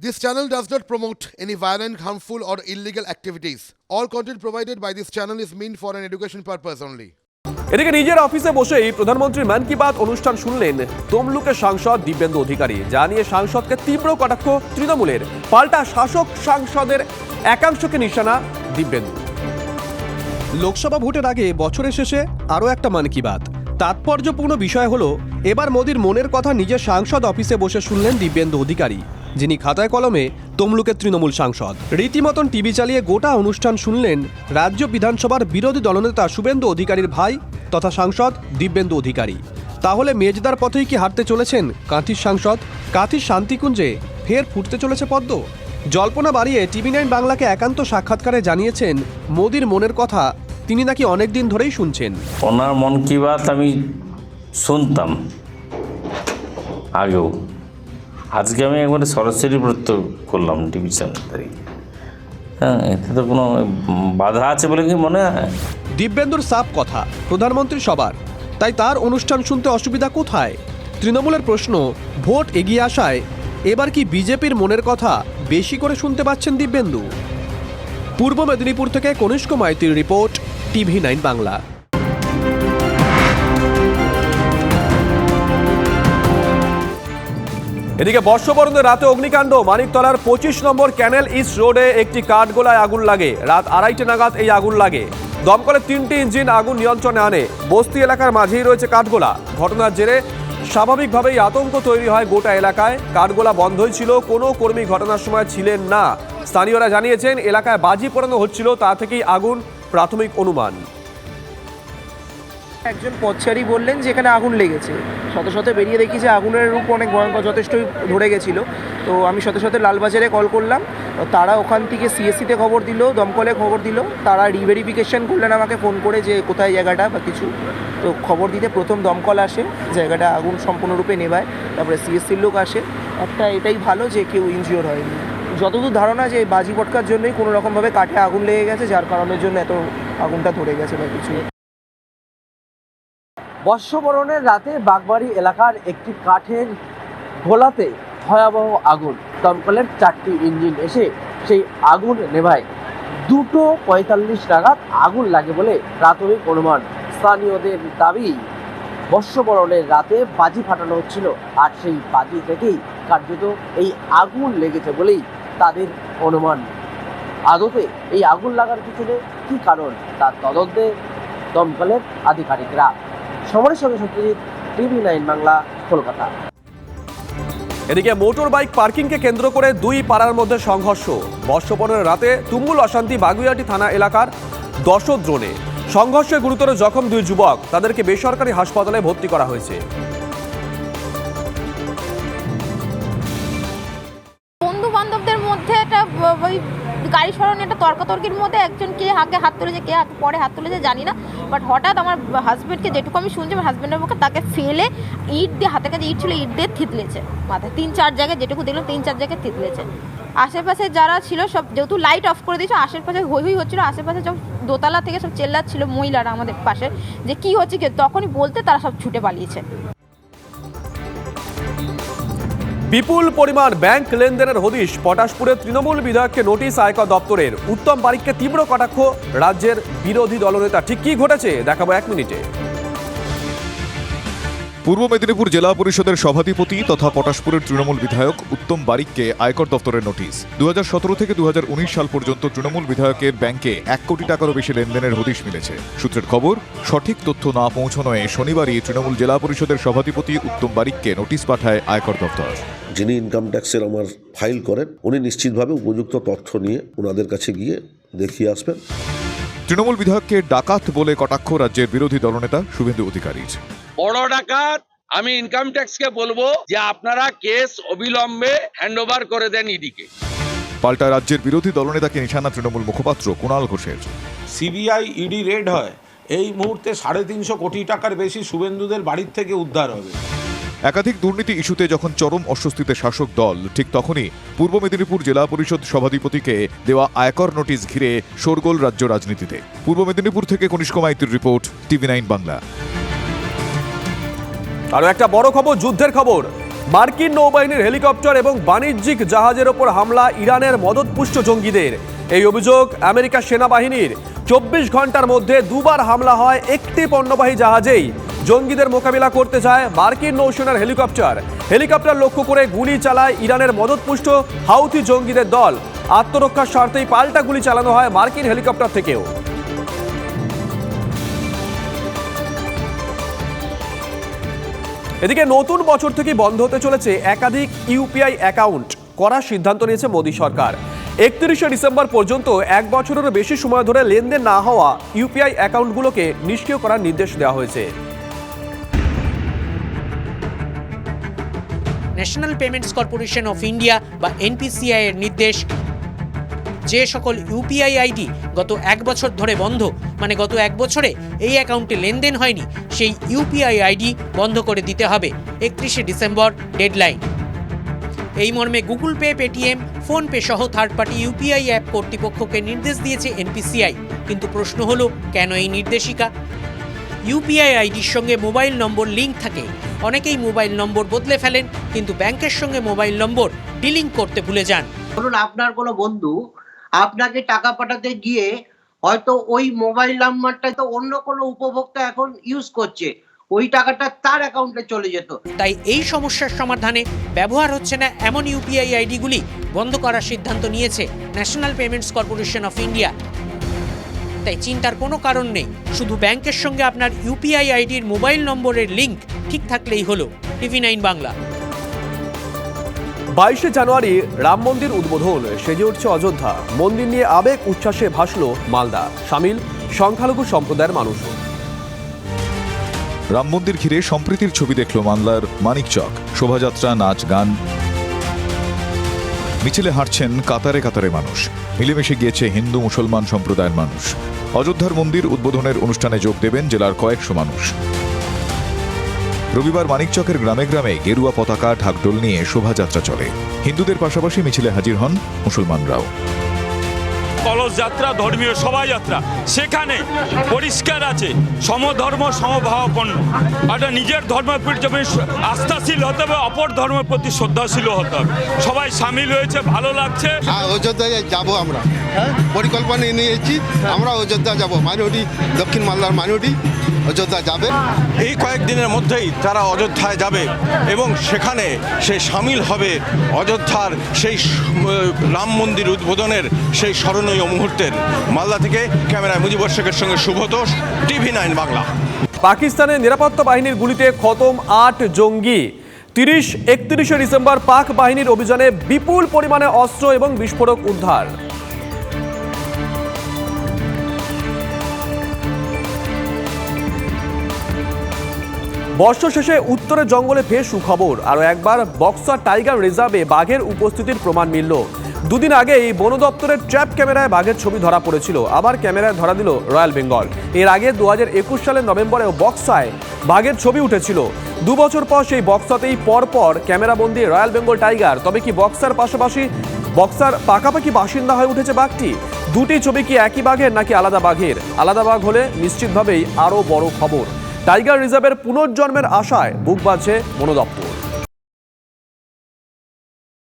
This channel does not promote any violent, harmful, or illegal activities. All content provided by this channel is meant for an education purpose only. এদিকে নিজের অফিসে বসেই প্রধানমন্ত্রীর মান কি বাত অনুষ্ঠান শুনলেন তমলুকের সাংসদ দিব্যেন্দু অধিকারী যা নিয়ে সাংসদকে তীব্র কটাক্ষ তৃণমূলের পাল্টা শাসক সাংসদের একাংশকে নিশানা দিব্যেন্দু লোকসভা ভোটের আগে বছরের শেষে আরও একটা মান কি বাত তাৎপর্যপূর্ণ বিষয় হলো এবার মোদির মনের কথা নিজের সাংসদ অফিসে বসে শুনলেন দিব্যেন্দু অধিকারী যিনি খাতায় কলমে তমলুকের তৃণমূল সাংসদ। রীতিমতন টিভি চালিয়ে গোটা অনুষ্ঠান শুনলেন রাজ্য বিধানসভার বিরোধী দলনেতা শুভেন্দু অধিকারীর ভাই তথা সাংসদ দিব্যেন্দু অধিকারী। তাহলে মেজদার পথেই কি হাঁটতে চলেছেন কাঁথির সাংসদ? কাঁথির শান্তিকুঞ্জে ফের ফুটতে চলেছে পদ্ম। জল্পনা বাড়িয়ে টিভি নাইন বাংলাকে একান্ত সাক্ষাৎকারে জানিয়েছেন মোদির মনের কথা তিনি নাকি অনেক দিন ধরেই শুনছেন। ওনার মন কি বাত আমি শুনতাম আগেও। আজকে আমি একবারে সরাসরি প্রত্য করলাম টিভি চ্যানেল থেকে। হ্যাঁ এতে তো কোনো বাধা আছে বলে কি মনে হয়? দিব্যেন্দুর সাপ কথা, প্রধানমন্ত্রী সবার। তাই তার অনুষ্ঠান শুনতে অসুবিধা কোথায়? তৃণমূলের প্রশ্ন, ভোট এগিয়ে আসায় এবার কি বিজেপির মনের কথা বেশি করে শুনতে পাচ্ছেন দিব্যেন্দু? পূর্ব মেদিনীপুর থেকে কনিষ্ক মাইতির রিপোর্ট, টিভি নাইন বাংলা। এদিকে বর্ষবরণের রাতে অগ্নিকাণ্ড। মানিকতলার পঁচিশ নম্বর ক্যানেল ইস্ট রোডে একটি কাঠগোলায় আগুন লাগে। রাত আড়াইটে নাগাদ এই আগুন লাগে। দমকলের তিনটি ইঞ্জিন আগুন নিয়ন্ত্রণে আনে। বস্তি এলাকার মাঝেই রয়েছে কাঠগোলা। ঘটনার জেরে স্বাভাবিকভাবেই আতঙ্ক তৈরি হয় গোটা এলাকায়। কাঠগোলা বন্ধই ছিল, কোনো কর্মী ঘটনার সময় ছিলেন না। স্থানীয়রা জানিয়েছেন, এলাকায় বাজি পোড়ানো হচ্ছিল, তা থেকেই আগুন প্রাথমিক অনুমান। একজন পথচারী বললেন যে এখানে আগুন লেগেছে। শত শত বেরিয়ে দেখি যে আগুনের রূপ অনেক ভয়ঙ্কর, যথেষ্টই ধরে গেছিল। তো আমি শত শত লালবাজারে কল করলাম। তারা ওখান থেকে সিএসসিতে খবর দিল, দমকলে খবর দিল। তারা রিভেরিফিকেশন করলেন আমাকে ফোন করে যে কোথায় জায়গাটা বা কিছু। তো খবর দিতে প্রথম দমকল আসে, জায়গাটা আগুন সম্পূর্ণরূপে নেভায়, তারপরে সিএসসির লোক আসে। একটা এটাই ভালো যে কেউ ইনজিওর হয়নি। যতদূর ধারণা যে বাজি পটকার জন্যই কোনো রকমভাবে কাঠে আগুন লেগে গেছে, যার কারণের জন্য এত আগুনটা ধরে গেছে বা কিছু। বর্ষবরণের রাতে বাগবাড়ি এলাকার একটি কাঠের গোলাতে ভয়াবহ আগুন দমকলের চারটি ইঞ্জিন এসে সেই আগুন নেভায়। দুটো পঁয়তাল্লিশ নাগাদ আগুন লাগে বলে প্রাথমিক অনুমান। স্থানীয়দের দাবি, বর্ষবরণের রাতে বাজি ফাটানো হচ্ছিল আর সেই বাজি থেকেই কার্যত এই আগুন লেগেছে বলেই তাদের অনুমান। আদতে এই আগুন লাগার পিছনে কি কারণ? তার তদন্তে দমকলের আধিকারিকরা সমরের সঙ্গে সত্যজিৎ টিভি নাইন বাংলা কলকাতা। এদিকে মোটর বাইক পার্কিংকে কেন্দ্র করে দুই পাড়ার মধ্যে সংঘর্ষ। বর্ষবরণের রাতে তুমুল অশান্তি বাগুইয়াটি থানা এলাকার দশদ্রোণে সংঘর্ষে গুরুতর জখম দুই যুবক। তাদেরকে বেসরকারি হাসপাতালে ভর্তি করা হয়েছে। বন্ধু বান্ধবদের মধ্যে একটা ওই গাড়ি সরানো একটা তর্কাতর্কির মধ্যে একজন কে আগে হাত তুলেছে, কে হাত- পরে হাত তুলেছে জানি না। বাট হঠাৎ আমার হাজবেন্ডকে যেটুকু আমি শুনছি, আমার হাজবেন্ডের মুখে তাকে ফেলে ইট দিয়ে, হাতের কাছে ইট ছিল, ইট দিয়ে থিতলেছে। মাথায় তিন চার জায়গায় যেটুকু দেখলাম, তিন চার জায়গায় থিতলেছে। আশেপাশে যারা ছিল, সব যেহেতু লাইট অফ করে দিয়েছে, আশেপাশে হই হই হচ্ছিল, আশেপাশে সব দোতলা থেকে সব চেল্লাচ্ছিল মহিলারা আমাদের পাশে, যে কি হচ্ছে কি, তখনই বলতে তারা সব ছুটে পালিয়েছে। বিপুল পরিমাণ ব্যাংক লেনদেনের হদিশ। পটাশপুরের তৃণমূল বিধায়ককে নোটিশ আয়কর দপ্তরের উত্তম বারিককে তীব্র কটাক্ষ। রাজ্যের বিরোধী দলনেতা, ঠিক কি ঘটেছে? দেখাবো এক মিনিটে। পূর্ব মেদিনীপুর জেলা পরিষদের সভাধিপতি তথা পটাশপুরের তৃণমূল বিধায়ক উত্তম বারিককে আয়কর দপ্তরের নোটিশ। দু হাজার সতেরো থেকে দু হাজার উনিশ সাল পর্যন্ত তৃণমূল বিধায়কের ব্যাংকে এক কোটি টাকারও বেশি লেনদেনের হদিশ মিলেছে। সূত্রের খবর, সঠিক তথ্য না পৌঁছানোয় শনিবারই তৃণমূল জেলা পরিষদের সভাধিপতি উত্তম বারিককে নোটিশ পাঠায় আয়কর দপ্তর। যিনি ইনকাম ট্যাক্সের আমার ফাইল করেন উনি নিশ্চিতভাবে উপযুক্ত তথ্য নিয়ে ওনাদের কাছে গিয়ে দেখিয়ে আসবেন। তৃণমূল বিধায়ককে ডাকাত বলে কটাক্ষ রাজ্যের বিরোধী দলনেতা শুভেন্দু অধিকারী। বড় ডাকাত আমি ইনকাম ট্যাক্সকে বলব যে আপনারা কেস অবিলম্বে হ্যান্ডওভার করে দেন ইডিকে পাল্টা রাজ্যের বিরোধী দলনেতাকে নিশানা তৃণমূল মুখপাত্র কুণাল ঘোষের। সিবিআই ইডি রেড হয়। এই মুহূর্তে সাড়ে তিনশো কোটি টাকার বেশি শুভেন্দুদের বাড়ির থেকে উদ্ধার হবে। একাধিক দুর্নীতি ইস্যুতে যখন চরম অস্বস্তিতে শাসক দল, ঠিক তখনই পূর্ব মেদিনীপুর জেলা পরিষদ সভাধিপতিকে দেওয়া আয়কর নোটিশ ঘিরে শোরগোল রাজ্য রাজনীতিতে। পূর্ব মেদিনীপুর থেকে কনিষ্ক মাইতির রিপোর্ট, টিভি নাইন বাংলা। আরও একটা বড় খবর, যুদ্ধের খবর। মার্কিন নৌবাহিনীর হেলিকপ্টার এবং বাণিজ্যিক জাহাজের ওপর হামলা ইরানের মদতপুষ্ট জঙ্গিদের। এই অভিযোগ আমেরিকা সেনাবাহিনীর। চব্বিশ ঘণ্টার মধ্যে দুবার হামলা হয় একটি পণ্যবাহী জাহাজেই। জঙ্গিদের মোকাবিলা করতে যায় মার্কিন নৌসেনার হেলিকপ্টার। হেলিকপ্টার লক্ষ্য করে গুলি চালায় ইরানের মদতপুষ্ট হাউথি জঙ্গিদের দল। আত্মরক্ষার স্বার্থেই পাল্টা গুলি চালানো হয় মার্কিন হেলিকপ্টার থেকেও। এদিকে নতুন বছর থেকে বন্ধ হতে চলেছে একাধিক ইউপিআই অ্যাকাউন্ট। করার সিদ্ধান্ত নিয়েছে মোদী সরকার। একত্রিশে ডিসেম্বর পর্যন্ত এক বছরেরও বেশি সময় ধরে লেনদেন না হওয়া ইউপিআই অ্যাকাউন্টগুলোকে নিষ্ক্রিয় করার নির্দেশ দেওয়া হয়েছে। National Payments Corporation of India বা এনপিসিআই এর নির্দেশ। যে সকল ইউপিআই আইডি গত এক বছর ধরে বন্ধ মানে গত এক বছরে এই অ্যাকাউন্টে লেনদেন হয়নি, সেই ইউপিআই আইডি বন্ধ করে দিতে হবে একত্রিশে ডিসেম্বর ডেডলাইন। এই মর্মে গুগল পে, পেটিএম, ফোনপে সহ থার্ড পার্টি ইউপিআই অ্যাপ কর্তৃপক্ষকে নির্দেশ দিয়েছে এনপিসিআই কিন্তু প্রশ্ন হলো, কেন এই নির্দেশিকা? ইউপিআই আইডির সঙ্গে মোবাইল নম্বর লিঙ্ক থাকে। অনেকেই মোবাইল নম্বর বদলে ফেলেন কিন্তু ব্যাংকের সঙ্গে মোবাইল নম্বর ডিলিঙ্ক করতে ভুলে যান। ধরুন আপনার কোনো বন্ধু আপনাকে টাকা পাঠাতে গিয়ে হয়তো ওই মোবাইল নাম্বারটা তো অন্য কোনো উপভোক্তা এখন ইউজ করছে ওই টাকাটা তার অ্যাকাউন্টে চলে যেত। তাই এই সমস্যার সমাধানে ব্যবহার হচ্ছে না এমন ইউপিআই আইডিগুলি বন্ধ করার সিদ্ধান্ত নিয়েছে National Payments Corporation of India তাই চিন্তার কোনো কারণ নেই। শুধু ব্যাংকের সঙ্গে আপনার ইউপিআই আইডির মোবাইল নম্বরের লিঙ্ক ঠিক থাকলেই হলো। TV nine Bangla. বাইশে জানুয়ারি রাম মন্দির উদ্বোধন সেজে উঠছে অযোধ্যা। মন্দির নিয়ে আবেগ উচ্ছ্বাসে ভাসল মালদা। সামিল সংখ্যালঘু সম্প্রদায়ের মানুষও রাম মন্দির ঘিরে সম্প্রীতির ছবি দেখল মালদার মানিকচক। শোভাযাত্রা নাচ গান মিছিলে হাঁটছেন কাতারে কাতারে মানুষ। মিলেমিশে গিয়েছে হিন্দু মুসলমান সম্প্রদায়ের মানুষ। অযোধ্যার মন্দির উদ্বোধনের অনুষ্ঠানে যোগ দেবেন জেলার কয়েকশো মানুষ। রবিবার মানিকচকের গ্রামে গ্রামে গেরুয়া পতাকা ঢাকডোল নিয়ে শোভাযাত্রা চলে। হিন্দুদের পাশাপাশি মিছিলে হাজির হন মুসলমানরাও। কলস যাত্রা ধর্মীয় শোভাযাত্রা। সেখানে পরিষ্কার আছে সমধর্ম সমভাবাপন্ন। একটা নিজের ধর্মের প্রতি যেমন আস্থাশীল হতে হবে অপর ধর্মের প্রতি শ্রদ্ধাশীল হতে হবে। সবাই সামিল হয়েছে ভালো লাগছে। হ্যাঁ অযোধ্যায় যাব আমরা। পরিকল্পনা নিয়েছি আমরা অযোধ্যা যাব। মাইনরিটি দক্ষিণ মালদার মাইনরিটি অযোধ্যা যাবে। এই কয়েকদিনের মধ্যেই তারা অযোধ্যায় যাবে এবং সেখানে সে সামিল হবে অযোধ্যার সেই রাম মন্দির উদ্বোধনের সেই স্মরণীয় মুহূর্তের মালদা থেকে ক্যামেরায় মুজিবর শেখের সঙ্গে শুভতোষ, টিভি নাইন বাংলা। পাকিস্তানের নিরাপত্তা বাহিনীর গুলিতে খতম আট জঙ্গি। তিরিশ, একত্রিশে ডিসেম্বর পাক বাহিনীর অভিযানে বিপুল পরিমাণে অস্ত্র এবং বিস্ফোরক উদ্ধার। বর্ষ শেষে উত্তরের জঙ্গলে ফের সুখবর। আরও একবার বক্সার টাইগার রিজার্ভে বাঘের উপস্থিতির প্রমাণ মিলল। দুদিন আগেই বন দপ্তরের ট্র্যাপ ক্যামেরায় বাঘের ছবি ধরা পড়েছিল। আবার ক্যামেরায় ধরা দিল রয়্যাল বেঙ্গল। এর আগে দু হাজার একুশ সালের নভেম্বরেও বক্সায় বাঘের ছবি উঠেছিল। দু বছর পর সেই বক্সাতেই পরপর ক্যামেরাবন্দি রয়্যাল বেঙ্গল টাইগার। তবে কি বক্সার পাশাপাশি বক্সার পাকাপাকি বাসিন্দা হয়ে উঠেছে বাঘটি? দুটি ছবি কি একই বাঘের নাকি আলাদা বাঘের? আলাদা বাঘ হলে নিশ্চিতভাবেই আরও বড় খবর। টাইগার রিজার্ভের পুনর্জন্মের আশায় বুক বাজছে বন দপ্তর।